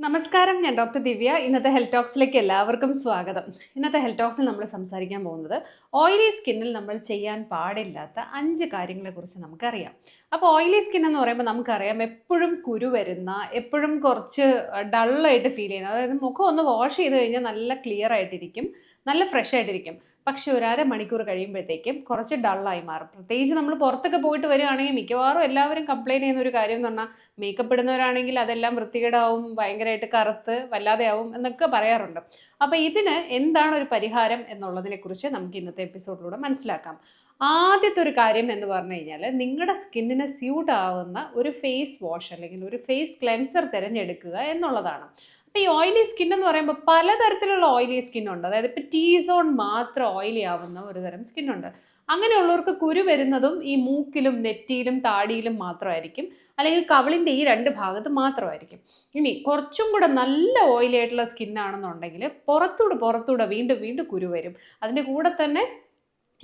നമസ്കാരം ഞാൻ ഡോക്ടർ ദിവ്യ. ഇന്നത്തെ ഹെൽത്ത് ടോക്സിലേക്ക് എല്ലാവർക്കും സ്വാഗതം. ഇന്നത്തെ ഹെൽത്ത് ടോക്സിൽ നമ്മൾ സംസാരിക്കാൻ പോകുന്നത് ഓയിലി സ്കിന്നിൽ നമ്മൾ ചെയ്യാൻ പാടില്ലാത്ത അഞ്ച് കാര്യങ്ങളെക്കുറിച്ച് നമുക്കറിയാം. അപ്പോൾ ഓയിലി സ്കിൻ എന്ന് പറയുമ്പോൾ നമുക്കറിയാം എപ്പോഴും കുരു വരുന്ന എപ്പോഴും കുറച്ച് ഡള്ളായിട്ട് ഫീൽ ചെയ്യുന്ന അതായത് മുഖം ഒന്ന് വാഷ് ചെയ്ത് കഴിഞ്ഞാൽ നല്ല ക്ലിയർ ആയിട്ടിരിക്കും നല്ല ഫ്രഷ് ആയിട്ടിരിക്കും. പക്ഷെ ഒരു അര മണിക്കൂർ കഴിയുമ്പോഴത്തേക്കും കുറച്ച് ഡള്ളായി മാറും. പ്രത്യേകിച്ച് നമ്മൾ പുറത്തൊക്കെ പോയിട്ട് വരികയാണെങ്കിൽ മിക്കവാറും എല്ലാവരും കംപ്ലൈന്റ് ചെയ്യുന്ന ഒരു കാര്യം എന്ന് പറഞ്ഞാൽ മേക്കപ്പ് ഇടുന്നവരാണെങ്കിൽ അതെല്ലാം വൃത്തികേടാവും ഭയങ്കരമായിട്ട് കറുത്ത് വല്ലാതെയാവും എന്നൊക്കെ പറയാറുണ്ട്. അപ്പോൾ ഇതിന് എന്താണ് ഒരു പരിഹാരം എന്നുള്ളതിനെക്കുറിച്ച് നമുക്ക് ഇന്നത്തെ എപ്പിസോഡിലൂടെ മനസ്സിലാക്കാം. ആദ്യത്തെ ഒരു കാര്യം എന്ന് പറഞ്ഞു കഴിഞ്ഞാൽ നിങ്ങളുടെ സ്കിന്നിന് സ്യൂട്ട് ആവുന്ന ഒരു ഫേസ് വാഷ് അല്ലെങ്കിൽ ഒരു ഫേസ് ക്ലെൻസർ തിരഞ്ഞെടുക്കുക എന്നുള്ളതാണ്. അപ്പോൾ ഈ ഓയിലി സ്കിൻ എന്ന് പറയുമ്പോൾ പലതരത്തിലുള്ള ഓയിലി സ്കിൻ ഉണ്ട്. അതായത് ഇപ്പം ടീ സോൺ മാത്രം ഓയിലി ആവുന്ന ഒരു തരം സ്കിൻ ഉണ്ട്. അങ്ങനെയുള്ളവർക്ക് കുരു വരുന്നതും ഈ മൂക്കിലും നെറ്റിയിലും താടിയിലും മാത്രമായിരിക്കും. അല്ലെങ്കിൽ കവിളിന്റെ ഈ രണ്ട് ഭാഗത്ത് മാത്രമായിരിക്കും. ഇനി കുറച്ചും കൂടെ നല്ല ഓയിലി ആയിട്ടുള്ള സ്കിന്നാണെന്നുണ്ടെങ്കിൽ പുറത്തൂടെ പുറത്തൂടെ വീണ്ടും വീണ്ടും കുരു വരും. അതിന്റെ കൂടെ തന്നെ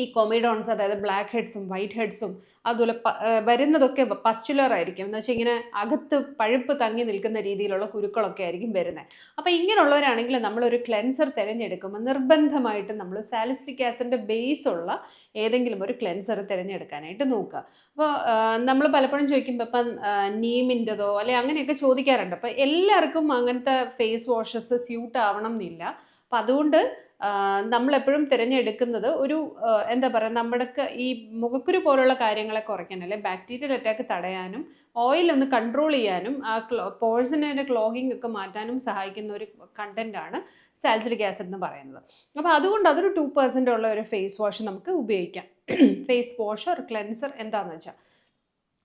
ഈ കൊമിഡോൺസ് അതായത് ബ്ലാക്ക് ഹെഡ്സും വൈറ്റ് ഹെഡ്സും അതുപോലെ വരുന്നതൊക്കെ പസ്റ്റുലർ ആയിരിക്കും. എന്ന് വെച്ചാൽ ഇങ്ങനെ അകത്ത് പഴുപ്പ് തങ്ങി നിൽക്കുന്ന രീതിയിലുള്ള കുരുക്കളൊക്കെ ആയിരിക്കും വരുന്നത് അപ്പോൾ ഇങ്ങനെയുള്ളവരാണെങ്കിൽ നമ്മളൊരു ക്ലെൻസർ തിരഞ്ഞെടുക്കുമ്പോൾ നിർബന്ധമായിട്ടും നമ്മൾ സാലിസ്റ്റിക് ആസിഡിന്റെ ബേസ് ഉള്ള ഏതെങ്കിലും ഒരു ക്ലെൻസർ തിരഞ്ഞെടുക്കാനായിട്ട് നോക്കുക. അപ്പോൾ നമ്മൾ പലപ്പോഴും ചോദിക്കുമ്പോൾ ഇപ്പം നീമിന്റെതോ അല്ലെ അങ്ങനെയൊക്കെ ചോദിക്കാറുണ്ട്. അപ്പോൾ എല്ലാവർക്കും അങ്ങനത്തെ ഫേസ് വാഷസ് സ്യൂട്ട് ആവണം എന്നില്ല. അപ്പം അതുകൊണ്ട് നമ്മളെപ്പോഴും തിരഞ്ഞെടുക്കുന്നത് ഒരു എന്താ പറയുക നമ്മുടെ ഈ മുഖക്കുരു പോലുള്ള കാര്യങ്ങളെ കുറയ്ക്കാൻ അല്ലെ ബാക്ടീരിയൽ അറ്റാക്ക് തടയാനും ഓയിൽ ഒന്ന് കൺട്രോൾ ചെയ്യാനും ആ ക്ലോ പോഴ്സണിന്റെ ക്ലോഗിങ് ഒക്കെ മാറ്റാനും സഹായിക്കുന്ന ഒരു കണ്ടന്റാണ് സാൽസിലിക് ആസിഡ് എന്ന് പറയുന്നത്. അപ്പോൾ അതുകൊണ്ട് അതൊരു ടു പെർസെന്റ് ഉള്ള ഒരു ഫേസ് വാഷ് നമുക്ക് ഉപയോഗിക്കാം. ഫേസ് വാഷ് ഒരു ക്ലെൻസർ എന്താണെന്ന് വെച്ചാൽ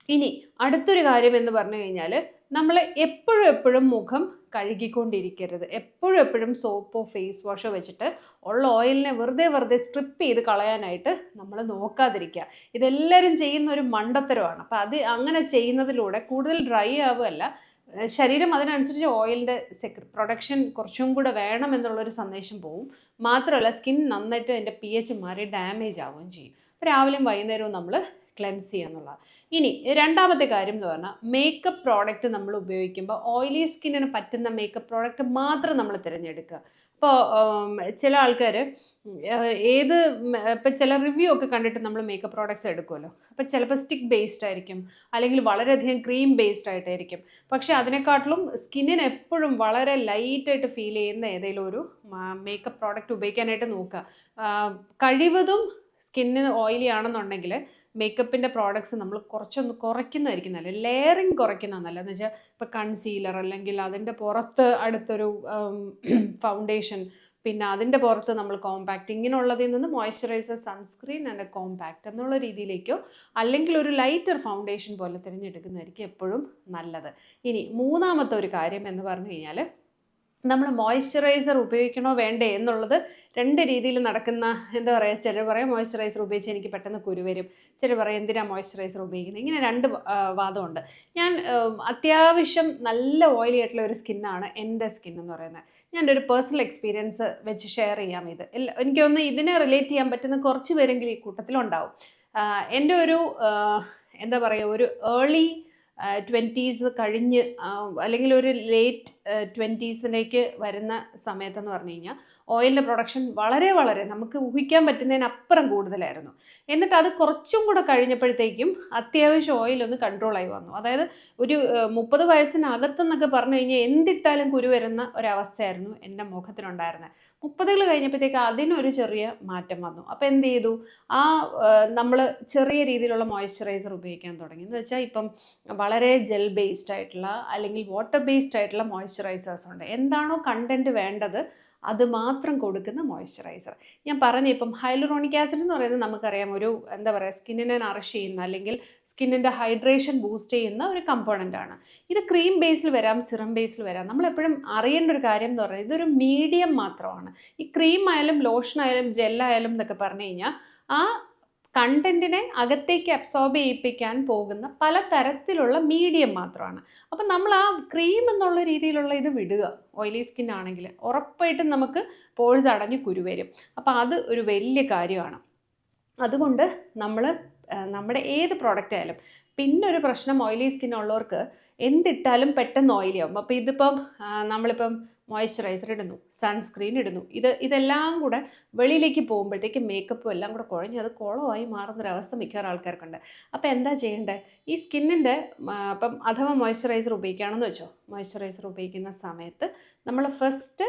ഇനി അടുത്തൊരു കാര്യം എന്ന് പറഞ്ഞു കഴിഞ്ഞാൽ നമ്മൾ എപ്പോഴും എപ്പോഴും മുഖം കഴുകിക്കൊണ്ടിരിക്കരുത്. എപ്പോഴും എപ്പോഴും സോപ്പോ ഫേസ് വാഷോ വെച്ചിട്ട് ഉള്ള ഓയിലിനെ വെറുതെ വെറുതെ സ്ട്രിപ്പ് ചെയ്ത് കളയാനായിട്ട് നമ്മൾ നോക്കാതിരിക്കുക. ഇതെല്ലാവരും ചെയ്യുന്ന ഒരു മണ്ടത്തരമാണ്. അപ്പോൾ അത് അങ്ങനെ ചെയ്യുന്നതിലൂടെ കൂടുതൽ ഡ്രൈ ആവുകയല്ല ശരീരം അതിനനുസരിച്ച് ഓയിലിന്റെ സെക്ര പ്രൊഡക്ഷൻ കുറച്ചും കൂടെ വേണം എന്നുള്ളൊരു സന്ദേശം പോവും. മാത്രമല്ല സ്കിൻ നന്നായിട്ട് അതിന്റെ പി എച്ച് മാറി ഡാമേജ് ആവുകയും ചെയ്യും. രാവിലെയും വൈകുന്നേരവും നമ്മൾ ക്ലെൻസ് ചെയ്യുക ഇനി രണ്ടാമത്തെ കാര്യം എന്ന് പറഞ്ഞാൽ മേക്കപ്പ് പ്രോഡക്റ്റ് നമ്മൾ ഉപയോഗിക്കുമ്പോൾ ഓയിലി സ്കിന്നിന് പറ്റുന്ന മേക്കപ്പ് പ്രോഡക്റ്റ് മാത്രം നമ്മൾ തിരഞ്ഞെടുക്കുക. ഇപ്പോൾ ചില ആൾക്കാർ ഏത് ഇപ്പം ചില റിവ്യൂ ഒക്കെ കണ്ടിട്ട് നമ്മൾ മേക്കപ്പ് പ്രോഡക്റ്റ്സ് എടുക്കുമല്ലോ. അപ്പോൾ ചിലപ്പോൾ സ്റ്റിക്ക് ബേസ്ഡ് ആയിരിക്കും അല്ലെങ്കിൽ വളരെയധികം ക്രീം ബേസ്ഡ് ആയിട്ടായിരിക്കും. പക്ഷേ അതിനെക്കാട്ടിലും സ്കിന്നിന് എപ്പോഴും വളരെ ലൈറ്റായിട്ട് ഫീൽ ചെയ്യുന്ന ഏതെങ്കിലും ഒരു മേക്കപ്പ് പ്രോഡക്റ്റ് ഉപയോഗിക്കാനായിട്ട് നോക്കുക. കഴിവതും സ്കിന്നിന് ഓയിലി ആണെന്നുണ്ടെങ്കിൽ മേക്കപ്പിന്റെ പ്രോഡക്ട്സ് നമ്മൾ കുറച്ചൊന്ന് കുറയ്ക്കുന്നതായിരിക്കും നല്ല ലെയറിങ് കുറയ്ക്കുന്ന എന്ന് വെച്ചാൽ ഇപ്പോൾ കൺസീലർ അല്ലെങ്കിൽ അതിന്റെ പുറത്ത് അടുത്തൊരു ഫൗണ്ടേഷൻ പിന്നെ അതിന്റെ പുറത്ത് നമ്മൾ കോമ്പാക്റ്റ് ഇങ്ങനെയുള്ളതിൽ നിന്ന് മോയ്സ്ചറൈസർ സൺസ്ക്രീൻ ആൻഡ് കോമ്പാക്റ്റ് എന്നുള്ള രീതിയിലേക്കോ അല്ലെങ്കിൽ ഒരു ലൈറ്റർ ഫൗണ്ടേഷൻ പോലെ തിരഞ്ഞെടുക്കുന്നതായിരിക്കും എപ്പോഴും നല്ലത്. ഇനി മൂന്നാമത്തെ ഒരു കാര്യം എന്ന് പറഞ്ഞു കഴിഞ്ഞാൽ നമ്മൾ മോയ്സ്ചറൈസർ ഉപയോഗിക്കണോ വേണ്ടേ എന്നുള്ളത് രണ്ട് രീതിയിൽ നടക്കുന്ന എന്താ പറയുക ചിലർ പറയും മോയ്സ്ചറൈസർ ഉപയോഗിച്ച് എനിക്ക് പെട്ടെന്ന് കുരു വരും. ചിലർ പറയും എന്തിനാണ് മോയ്സ്ചറൈസർ ഉപയോഗിക്കുന്നത്? ഇങ്ങനെ രണ്ട് വാദമുണ്ട്. ഞാൻ അത്യാവശ്യം നല്ല ഓയിലി ആയിട്ടുള്ള ഒരു സ്കിന്നാണ് എന്റെ സ്കിൻ എന്ന് പറയുന്നത്. ഞാൻ ഒരു പേഴ്സണൽ എക്സ്പീരിയൻസ് വെച്ച് ഷെയർ ചെയ്യാം ഇത്. എനിക്ക് തോന്നുന്നു ഇതിനെ റിലേറ്റ് ചെയ്യാൻ പറ്റുന്ന കുറച്ച് പേരെങ്കിലും ഈ കൂട്ടത്തിലുണ്ടാവും. എന്റെ ഒരു എന്താ പറയുക ഒരു ഏർലി ട്വന്റീസ് കഴിഞ്ഞ് അല്ലെങ്കിൽ ഒരു ലേറ്റ് ട്വന്റീസിലേക്ക് വരുന്ന സമയത്തെന്ന് പറഞ്ഞു കഴിഞ്ഞാൽ ഓയിലിന്റെ പ്രൊഡക്ഷൻ വളരെ വളരെ നമുക്ക് ഊഹിക്കാൻ പറ്റുന്നതിനപ്പുറം കൂടുതലായിരുന്നു. എന്നിട്ട് അത് കുറച്ചും കൂടെ കഴിഞ്ഞപ്പോഴത്തേക്കും അത്യാവശ്യം ഓയിലൊന്ന് കൺട്രോളായി വന്നു. അതായത് ഒരു മുപ്പത് വയസ്സിനകത്തെന്നൊക്കെ പറഞ്ഞു കഴിഞ്ഞാൽ എന്തിട്ടാലും കുരു വരുന്ന ഒരവസ്ഥയായിരുന്നു എന്റെ മുഖത്തിനുണ്ടായിരുന്നത്. മുപ്പതുകൾ കഴിഞ്ഞപ്പോഴത്തേക്ക് അതിനൊരു ചെറിയ മാറ്റം വന്നു. അപ്പോൾ എന്ത് ചെയ്തു? ആ നമ്മൾ ചെറിയ രീതിയിലുള്ള മോയ്സ്ചറൈസർ ഉപയോഗിക്കാൻ തുടങ്ങി. എന്ന് വെച്ചാൽ ഇപ്പം വളരെ ജെൽ ബേസ്ഡ് ആയിട്ടുള്ള അല്ലെങ്കിൽ വാട്ടർ ബേസ്ഡ് ആയിട്ടുള്ള മോയ്സ്ചറൈസേഴ്സ് ഉണ്ട്. എന്താണോ കണ്ടന്റ് വേണ്ടത് അത് മാത്രം കൊടുക്കുന്ന മോയ്സ്ചറൈസർ ഞാൻ പറഞ്ഞ ഇപ്പം ഹൈലറോണിക് ആസിഡ് എന്ന് പറയുന്നത് നമുക്കറിയാം ഒരു എന്താ പറയുക സ്കിന്നിനെ നറിഷ് ചെയ്യുന്ന അല്ലെങ്കിൽ സ്കിന്നിന്റെ ഹൈഡ്രേഷൻ ബൂസ്റ്റ് ചെയ്യുന്ന ഒരു കമ്പോണന്റ് ആണ്. ഇത് ക്രീം ബേസിൽ വരാം സിറം ബേസിൽ വരാം. നമ്മളെപ്പോഴും അറിയേണ്ട ഒരു കാര്യം എന്ന് പറയുന്നത് ഇതൊരു മീഡിയം മാത്രമാണ്. ഈ ക്രീം ആയാലും ലോഷൻ ആയാലും ജെല്ലായാലും എന്നൊക്കെ പറഞ്ഞു കഴിഞ്ഞാൽ ആ കണ്ടന്റിനെ അകത്തേക്ക് അബ്സോർബ് ചെയ്യിപ്പിക്കാൻ പോകുന്ന പല തരത്തിലുള്ള മീഡിയം മാത്രമാണ്. അപ്പം നമ്മൾ ആ ക്രീം എന്നുള്ള രീതിയിലുള്ള ഇത് വിടുക. ഓയിലി സ്കിൻ ആണെങ്കിൽ ഉറപ്പായിട്ടും നമുക്ക് പോൾസ് അടഞ്ഞ് കുരുവരും അപ്പം അപ്പോൾ അത് ഒരു വലിയ കാര്യമാണ്. അതുകൊണ്ട് നമ്മൾ നമ്മുടെ ഏത് പ്രോഡക്റ്റ് ആയാലും പിന്നെ ഒരു പ്രശ്നം ഓയിലി സ്കിൻ ഉള്ളവർക്ക് എന്തിട്ടാലും പെട്ടെന്ന് ഓയിലി ആവും. അപ്പോൾ ഇതിപ്പം നമ്മളിപ്പം മോയ്സ്ചറൈസർ ഇടുന്നു സൺസ്ക്രീൻ ഇടുന്നു. ഇത് ഇതെല്ലാം കൂടെ വെളിയിലേക്ക് പോകുമ്പോഴത്തേക്ക് മേക്കപ്പും എല്ലാം കൂടെ കുഴഞ്ഞ് അത് കുളമായി മാറുന്നൊരവസ്ഥ മിക്കവാറും ആൾക്കാർക്കുണ്ട്. അപ്പോൾ എന്താ ചെയ്യേണ്ടത് ഈ സ്കിന്നിന്റെ അപ്പം അഥവാ മോയ്സ്ചറൈസർ ഉപയോഗിക്കുകയാണെന്ന് വെച്ചോ? മോയ്സ്ചറൈസർ ഉപയോഗിക്കുന്ന സമയത്ത് നമ്മൾ ഫസ്റ്റ്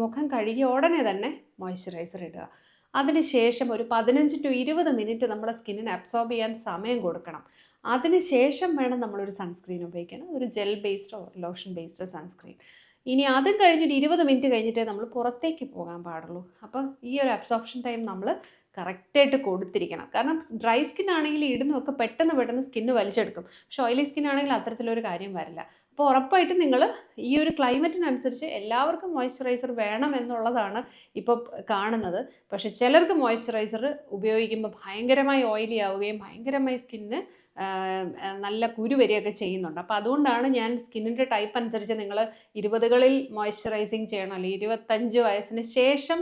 മുഖം കഴുകിയ ഉടനെ തന്നെ മോയ്സ്ചറൈസർ ഇടുക. അതിനുശേഷം ഒരു പതിനഞ്ച് ടു ഇരുപത് മിനിറ്റ് നമ്മുടെ സ്കിന്നിന് അബ്സോർബ് ചെയ്യാൻ സമയം കൊടുക്കണം. അതിനുശേഷം വേണം നമ്മളൊരു സൺസ്ക്രീൻ ഉപയോഗിക്കണം ഒരു ജെൽ ബേസ്ഡോ ലോഷൻ ബേസ്ഡോ സൺസ്ക്രീൻ ഇനി അതും കഴിഞ്ഞിട്ട് ഇരുപത് മിനിറ്റ് കഴിഞ്ഞിട്ടേ നമ്മൾ പുറത്തേക്ക് പോകാൻ പാടുള്ളൂ. അപ്പം ഈ ഒരു അബ്സോർപ്ഷൻ ടൈം നമ്മൾ കറക്റ്റായിട്ട് കൊടുത്തിരിക്കണം. കാരണം ഡ്രൈ സ്കിൻ ആണെങ്കിൽ ഇടുന്നൊക്കെ പെട്ടെന്ന് പെട്ടെന്ന് സ്കിന്ന് വലിച്ചെടുക്കും. പക്ഷെ ഓയിലി സ്കിൻ ആണെങ്കിൽ അത്തരത്തിലൊരു കാര്യം വരില്ല. അപ്പോൾ ഉറപ്പായിട്ടും നിങ്ങൾ ഈ ഒരു ക്ലൈമറ്റിനനുസരിച്ച് എല്ലാവർക്കും മോയ്സ്ചറൈസർ വേണം എന്നുള്ളതാണ് ഇപ്പോൾ കാണുന്നത്. പക്ഷെ ചിലർക്ക് മോയ്സ്ചറൈസർ ഉപയോഗിക്കുമ്പോൾ ഭയങ്കരമായി ഓയിലി ആവുകയും ഭയങ്കരമായി സ്കിന്ന് നല്ല കുരു വരികയൊക്കെ ചെയ്യുന്നുണ്ട്. അപ്പോൾ അതുകൊണ്ടാണ് ഞാൻ സ്കിന്നിന്റെ ടൈപ്പ് അനുസരിച്ച് നിങ്ങൾ ഇരുപതുകളിൽ മോയ്സ്ചറൈസിങ് ചെയ്യണം അല്ലെങ്കിൽ ഇരുപത്തഞ്ച് വയസ്സിന് ശേഷം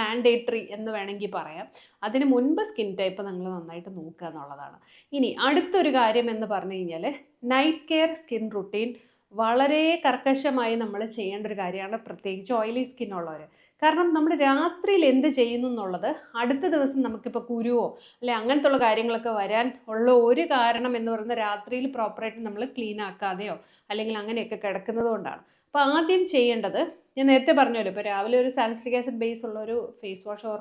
മാൻഡേറ്ററി എന്ന് വേണമെങ്കിൽ പറയാം. അതിന് മുൻപ് സ്കിൻ ടൈപ്പ് നിങ്ങൾ നന്നായിട്ട് നോക്കുക എന്നുള്ളതാണ്. ഇനി അടുത്തൊരു കാര്യം എന്ന് പറഞ്ഞു കഴിഞ്ഞാൽ നൈറ്റ് കെയർ സ്കിൻ റുട്ടീൻ വളരെ കർക്കശമായി നമ്മൾ ചെയ്യേണ്ട ഒരു കാര്യമാണ് പ്രത്യേകിച്ച് ഓയിലി സ്കിൻ ഉള്ളവർ കാരണം നമ്മൾ രാത്രിയിൽ എന്ത് ചെയ്യുന്നു എന്നുള്ളത് അടുത്ത ദിവസം നമുക്കിപ്പോൾ കുരുവോ അല്ലെ അങ്ങനത്തെ ഉള്ള കാര്യങ്ങളൊക്കെ വരാൻ ഉള്ള ഒരു കാരണം എന്ന് പറയുന്നത് രാത്രിയിൽ പ്രോപ്പറായിട്ട് നമ്മൾ ക്ലീൻ ആക്കാതെയോ അല്ലെങ്കിൽ അങ്ങനെയൊക്കെ കിടക്കുന്നത് കൊണ്ടാണ്. അപ്പോൾ ആദ്യം ചെയ്യേണ്ടത് ഞാൻ നേരത്തെ പറഞ്ഞല്ലോ ഇപ്പോൾ രാവിലെ ഒരു സാലിസ്റ്റിക് ആസിഡ് ബേസ് ഉള്ള ഒരു face wash or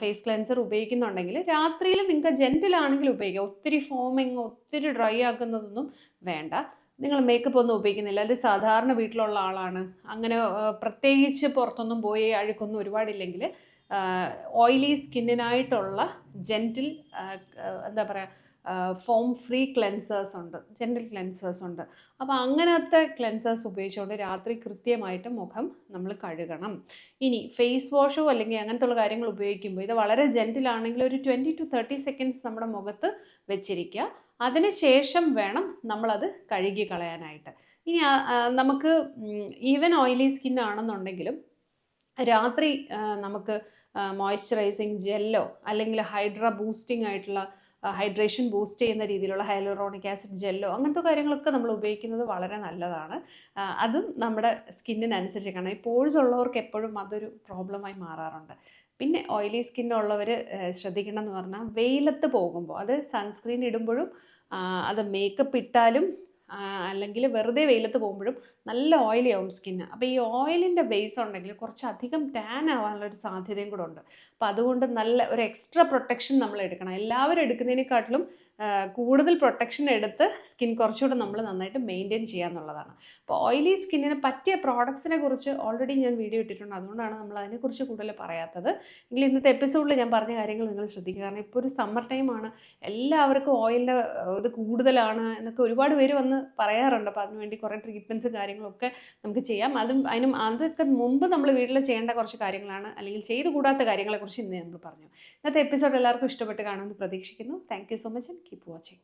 face cleanser ഉപയോഗിക്കുന്നുണ്ടെങ്കിൽ രാത്രിയിൽ നിങ്ങൾക്ക് ജെന്റിലാണെങ്കിൽ ഉപയോഗിക്കാം. ഒത്തിരി ഫോമിങ് ഒത്തിരി ഡ്രൈ ആക്കുന്നതൊന്നും വേണ്ട. നിങ്ങൾ മേക്കപ്പ് ഒന്നും ഉപയോഗിക്കുന്നില്ല. അത് സാധാരണ വീട്ടിലുള്ള ആളാണ്. അങ്ങനെ പ്രത്യേകിച്ച് പുറത്തൊന്നും പോയി അഴുക്കൊന്നും ഒരുപാടില്ലെങ്കിൽ ഓയിലി സ്കിന്നിനായിട്ടുള്ള ജെന്റിൽ എന്താ പറയുക ഫോം ഫ്രീ ക്ലെൻസേഴ്സ് ഉണ്ട്. ജെന്റൽ ക്ലെൻസേഴ്സ് ഉണ്ട്. അപ്പോൾ അങ്ങനത്തെ ക്ലെൻസേഴ്സ് ഉപയോഗിച്ചുകൊണ്ട് രാത്രി കൃത്യമായിട്ട് മുഖം നമ്മൾ കഴുകണം. ഇനി ഫേസ് വാഷോ അല്ലെങ്കിൽ അങ്ങനത്തെ ഉള്ള കാര്യങ്ങൾ ഉപയോഗിക്കുമ്പോൾ ഇത് വളരെ ജെന്റിലാണെങ്കിൽ ഒരു ട്വന്റി ടു തേർട്ടി സെക്കൻഡ്സ് നമ്മുടെ മുഖത്ത് വെച്ചിരിക്കുക. അതിനുശേഷം വേണം നമ്മളത് കഴുകി കളയാനായിട്ട്. ഇനി നമുക്ക് ഈവൻ ഓയിലി സ്കിൻ ആണെന്നുണ്ടെങ്കിലും രാത്രി നമുക്ക് മോയ്സ്ചറൈസിങ് ജെല്ലോ അല്ലെങ്കിൽ ഹൈഡ്ര ബൂസ്റ്റിംഗ് ആയിട്ടുള്ള ഹൈഡ്രേഷൻ ബൂസ്റ്റ് ചെയ്യുന്ന രീതിയിലുള്ള ഹൈലോറോണിക് ആസിഡ് ജെല്ലോ അങ്ങനത്തെ കാര്യങ്ങളൊക്കെ നമ്മൾ ഉപയോഗിക്കുന്നത് വളരെ നല്ലതാണ്. അതും നമ്മുടെ സ്കിന്നിനനുസരിച്ച് ഈ പോഴ്സ് ഉള്ളവർക്ക് എപ്പോഴും അതൊരു പ്രോബ്ലമായി മാറാറുണ്ട്. പിന്നെ ഓയിലി സ്കിന്നുള്ളവർ ശ്രദ്ധിക്കണം എന്ന് പറഞ്ഞാൽ വെയിലത്ത് പോകുമ്പോൾ അത് സൺസ്ക്രീൻ ഇടുമ്പോഴും അത് മേക്കപ്പ് ഇട്ടാലും അല്ലെങ്കിൽ വെറുതെ വെയിലത്ത് പോകുമ്പോഴും നല്ല ഓയിലി ആവും സ്കിന്ന് അപ്പോൾ ഈ ഓയിലിന്റെ ബേസ് ഉണ്ടെങ്കിൽ കുറച്ചധികം ടാൻ ആവാനുള്ള ഒരു സാധ്യതയും കൂടെ ഉണ്ട്. അപ്പോൾ അതുകൊണ്ട് നല്ല ഒരു എക്സ്ട്രാ പ്രൊട്ടക്ഷൻ നമ്മൾ എടുക്കണം. എല്ലാവരും എടുക്കുന്നതിനെക്കാട്ടിലും കൂടുതൽ പ്രൊട്ടക്ഷൻ എടുത്ത് സ്കിൻ കുറച്ചുകൂടെ നമ്മൾ നന്നായിട്ട് മെയിന്റെയിൻ ചെയ്യുക എന്നുള്ളതാണ് അപ്പോൾ ഓയിലി സ്കിന്നിന് പറ്റിയ പ്രോഡക്ട്സിനെ കുറിച്ച് ഓൾറെഡി ഞാൻ വീഡിയോ ഇട്ടിട്ടുണ്ട്. അതുകൊണ്ടാണ് നമ്മൾ അതിനെക്കുറിച്ച് കൂടുതൽ പറയാത്തത്. എങ്കിൽ ഇന്നത്തെ എപ്പിസോഡിൽ ഞാൻ പറഞ്ഞ കാര്യങ്ങൾ നിങ്ങൾ ശ്രദ്ധിക്കുക. കാരണം ഇപ്പോൾ ഒരു സമ്മർ ടൈമാണ് എല്ലാവർക്കും ഓയിലിന്റെ ഇത് കൂടുതലാണ് എന്നൊക്കെ ഒരുപാട് പേര് വന്ന് പറയാറുണ്ട്. അപ്പോൾ അതിനുവേണ്ടി കുറേ ട്രീറ്റ്മെന്റ്സും കാര്യങ്ങളൊക്കെ നമുക്ക് ചെയ്യാം. അതും അതിനും അതൊക്കെ മുമ്പ് നമ്മൾ വീട്ടിൽ ചെയ്യേണ്ട കുറച്ച് കാര്യങ്ങളാണ്. അല്ലെങ്കിൽ ചെയ്തു കൂടാത്ത കാര്യങ്ങളെക്കുറിച്ച് ഇന്ന് നമ്മൾ പറഞ്ഞു. ഇന്നത്തെ എപ്പിസോഡ് എല്ലാവർക്കും ഇഷ്ടപ്പെട്ട് കാണുമെന്ന് പ്രതീക്ഷിക്കുന്നു. Thank you so much Keep watching.